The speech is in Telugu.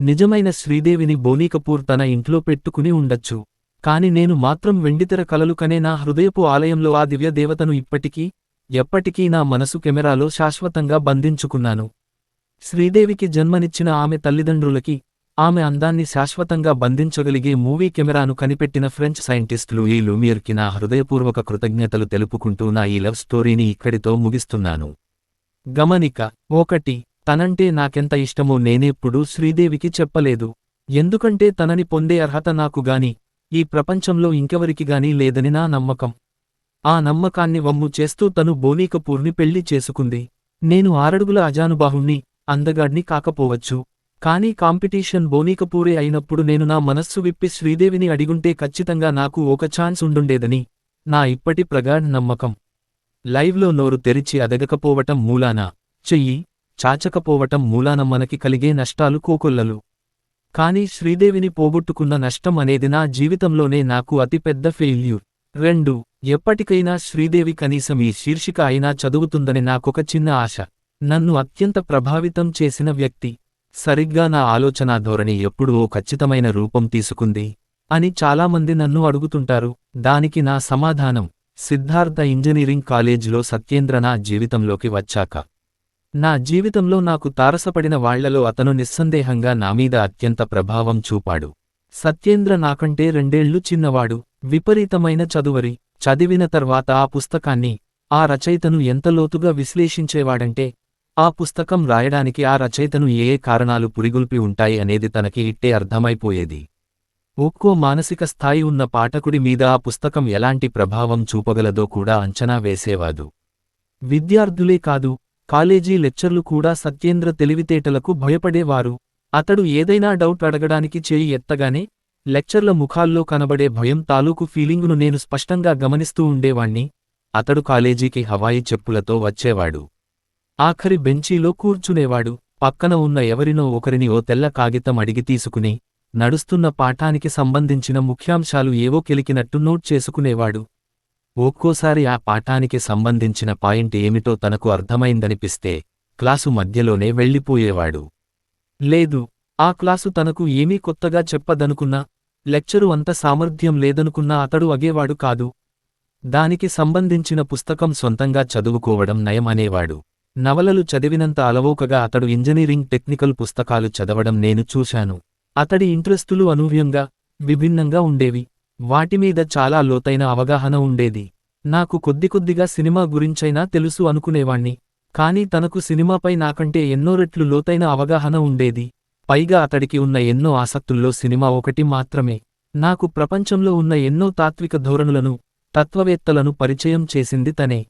నిజమైన శ్రీదేవిని బోనీకపూర్ తన ఇంట్లో పెట్టుకుని ఉండొచ్చు. కాని నేను మాత్రం వెండితెర కలలు కనే నా హృదయపు ఆలయంలో ఆ దివ్య దేవతను ఇప్పటికీ ఎప్పటికీ నా మనసు కెమెరాలో శాశ్వతంగా బంధించుకున్నాను. శ్రీదేవికి జన్మనిచ్చిన ఆమె తల్లిదండ్రులకి ఆమె అందాన్ని శాశ్వతంగా బంధించగలిగే మూవీ కెమెరాను కనిపెట్టిన ఫ్రెంచ్ సైంటిస్టులు ఈ లూమియర్కి నా హృదయపూర్వక కృతజ్ఞతలు తెలుపుకుంటూ నా ఈ లవ్ స్టోరీని ఇక్కడితో ముగిస్తున్నాను. గమనిక ఒకటి తనంటే నాకెంత ఇష్టమో నేనెప్పుడూ శ్రీదేవికి చెప్పలేదు. ఎందుకంటే తనని పొందే అర్హత నాకు గాని ఈ ప్రపంచంలో ఇంకెవరికి గాని లేదని నా నమ్మకం. ఆ నమ్మకాన్ని వమ్ము చేస్తూ తను బోనీకపూర్ని పెళ్ళి చేసుకుంది. నేను ఆరడుగుల అజానుబాహుణ్ణి అందగాడ్ని కాకపోవచ్చు. కానీ కాంపిటీషన్ బోనీకపూరే అయినప్పుడు నేను నా మనస్సు విప్పి శ్రీదేవిని అడిగుంటే ఖచ్చితంగా నాకు ఒక ఛాన్స్ ఉండుండేదని నా ఇప్పటి ప్రగాఢ నమ్మకం. లైవ్లో నోరు తెరిచి అదగకపోవటం మూలానా? చెయ్యి. చాచకపోవటం మూలాన మనకి కలిగే నష్టాలు కోకొల్లలు. కానీ శ్రీదేవిని పోగొట్టుకున్న నష్టం అనేది నా జీవితంలోనే నాకు అతిపెద్ద ఫెయిల్యూర్ రెండు ఎప్పటికైనా శ్రీదేవి కనీసం ఈ శీర్షిక అయినా చదువుతుందని నాకొక చిన్న ఆశ. నన్ను అత్యంత ప్రభావితం చేసిన వ్యక్తి. సరిగ్గా నా ఆలోచనా ధోరణి ఎప్పుడూ ఓ ఖచ్చితమైన రూపం తీసుకుంది. అని చాలామంది నన్ను అడుగుతుంటారు. దానికి నా సమాధానం. సిద్ధార్థ ఇంజనీరింగ్ కాలేజీలో సత్యేంద్ర నా జీవితంలోకి వచ్చాక. నా జీవితంలో నాకు తారసపడిన వాళ్ళలో అతను నిస్సందేహంగా నామీద అత్యంత ప్రభావం చూపాడు. సత్యేంద్ర నాకంటే రెండేళ్ళు చిన్నవాడు విపరీతమైన చదువరి చదివిన తర్వాత ఆ పుస్తకాన్ని ఆ రచయితను ఎంత లోతుగా విశ్లేషించేవాడంటే ఆ పుస్తకం రాయడానికి ఆ రచయితను ఏ ఏ కారణాలు పురిగొల్పి ఉంటాయి అనేది తనకి ఇట్టే అర్థమైపోయేది. ఒక్కో మానసిక స్థాయి ఉన్న పాఠకుడి మీద ఆ పుస్తకం ఎలాంటి ప్రభావం చూపగలదో కూడా అంచనా వేసేవాదు విద్యార్థులే కాదు కాలేజీ లెక్చర్లు కూడా సత్యేంద్ర తెలివితేటలకు భయపడేవారు. అతడు ఏదైనా డౌట్ అడగడానికి చేయి ఎత్తగానే లెక్చర్ల ముఖాల్లో కనబడే భయం తాలూకు ఫీలింగును నేను స్పష్టంగా గమనిస్తూ ఉండేవాణ్ణి. అతడు కాలేజీకి హవాయి చెప్పులతో వచ్చేవాడు. ఆఖరి బెంచీలో కూర్చునేవాడు. పక్కన ఉన్న ఎవరినో ఒకరిని ఓ తెల్ల కాగితం అడిగి తీసుకుని నడుస్తున్న పాఠానికి సంబంధించిన ముఖ్యాంశాలు ఏవో కెలికినట్టు నోట్ చేసుకునేవాడు. ఒక్కోసారి ఆ పాఠానికి సంబంధించిన పాయింట్ ఏమిటో తనకు అర్థమైందనిపిస్తే క్లాసు మధ్యలోనే వెళ్ళిపోయేవాడు. లేదు ఆ క్లాసు తనకు ఏమీ కొత్తగా చెప్పదనుకున్నా లెక్చరు అంత సామర్థ్యం లేదనుకున్నా అతడు అగేవాడు కాదు. దానికి సంబంధించిన పుస్తకం సొంతంగా చదువుకోవడం నయమనేవాడు. నవలలు చదివినంత అలవోకగా అతడు ఇంజనీరింగ్ టెక్నికల్ పుస్తకాలు చదవడం నేను చూశాను. అతడి ఇంట్రెస్టులు అనూహ్యంగా విభిన్నంగా ఉండేవి. వాటిమీద చాలా లోతైన అవగాహన ఉండేది. నాకు కొద్ది కొద్దిగా సినిమా గురించైనా తెలుసు అనుకునేవాణ్ణి. కాని తనకు సినిమాపై నాకంటే ఎన్నో రెట్లు లోతైన అవగాహన ఉండేది. పైగా అతడికి ఉన్న ఎన్నో ఆసక్తుల్లో సినిమా ఒకటి మాత్రమే. నాకు ప్రపంచంలో ఉన్న ఎన్నో తాత్విక ధోరణులను తత్వవేత్తలను పరిచయం చేసింది తనే.